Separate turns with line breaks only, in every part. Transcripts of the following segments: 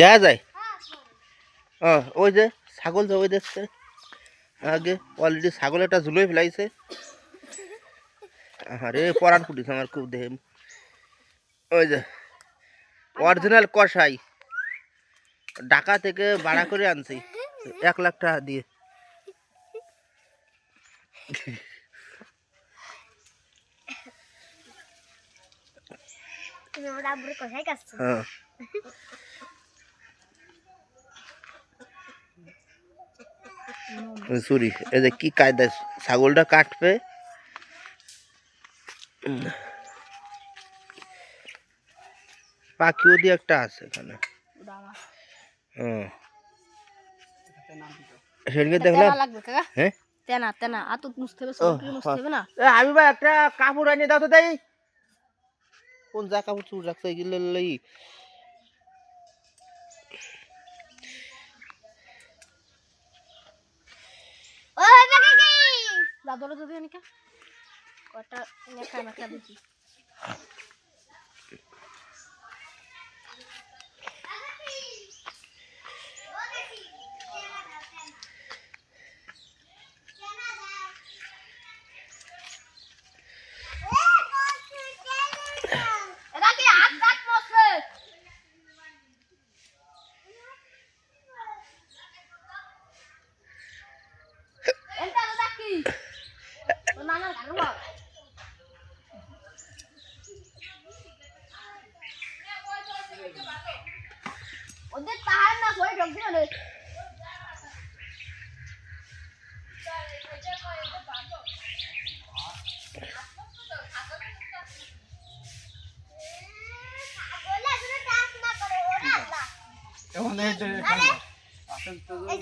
দেয়া যায়? ওই যে ছাগল যে ওই দেখছে। আগে অলরেডি ছাগল একটা ঝুলোই ফেলাইছে। আরে পরান ফুটিছে আমার খুব দেহে। ওই যে অরিজিনাল কষাই ঢাকা থেকে ভাড়া করে আনছি। এক লাখ টাকা দিয়ে।
তুমি আমার আব্বুর কোথায় কাটছো
হ্যাঁ সরি এই যে কি কায়দায় ছাগলটা কাটবে? উম। পাখিও দিয়ে একটা আছে এখানে। হ্যাঁ সেদিনকে দেখলাম।
লাগবে কাকা?
হ্যাঁ?
তেনা তেনা আতুত মুছতে হবে সবগুলো মুছতে হবে না?
এ, আমি ভাই একটা কাপড় আনিয়ে দাও তো দেই। কোন যা কাপড় চুর রাখছে এগুলো লই।
ওই বাকি কি দাদুর যদি কটা নেকা নেকা দেখি এটা কি হাত কাট মছলে এটা তো দেখি না না গানো ওদের পাহাড় না করে ঢুকবি না রে এই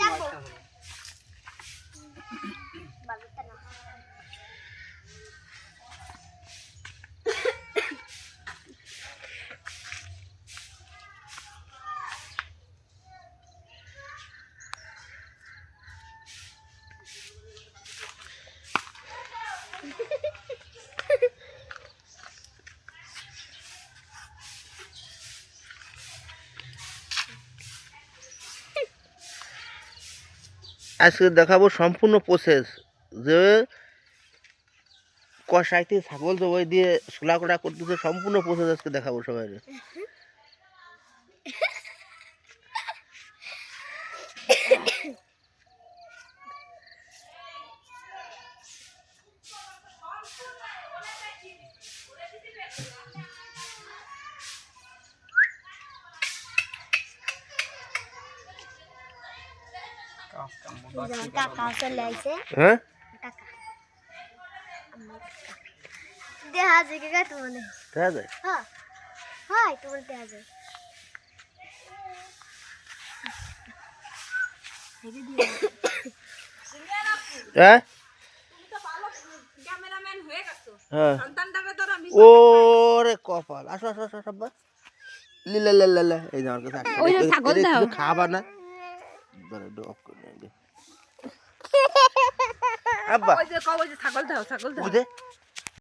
আজকে দেখাবো সম্পূর্ণ প্রসেস যে কষাইতে ছাগল জবাই দিয়ে সোলা করা করতেছে, সম্পূর্ণ প্রসেস আজকে দেখাবো সবাই হ্যাঁ?
কাকা দেখা যায়। কাকা তো মনে
দেখা যায়
হ্যাঁ? হয়। তো বলতে আছে
হ্যাঁ হ্যাঁ ওরে কপাল। আসো আসো আসো সব্বা লিলা লা লা লা এই যে আমার কাছে আসো।
ওই যে
এদের-
ছাগল
এদের
দাও।
কিছু খাবা না। একটু off করে আগে। আব্বা
ওই যে কও ওই যে ছাগল দাও ছাগল দাও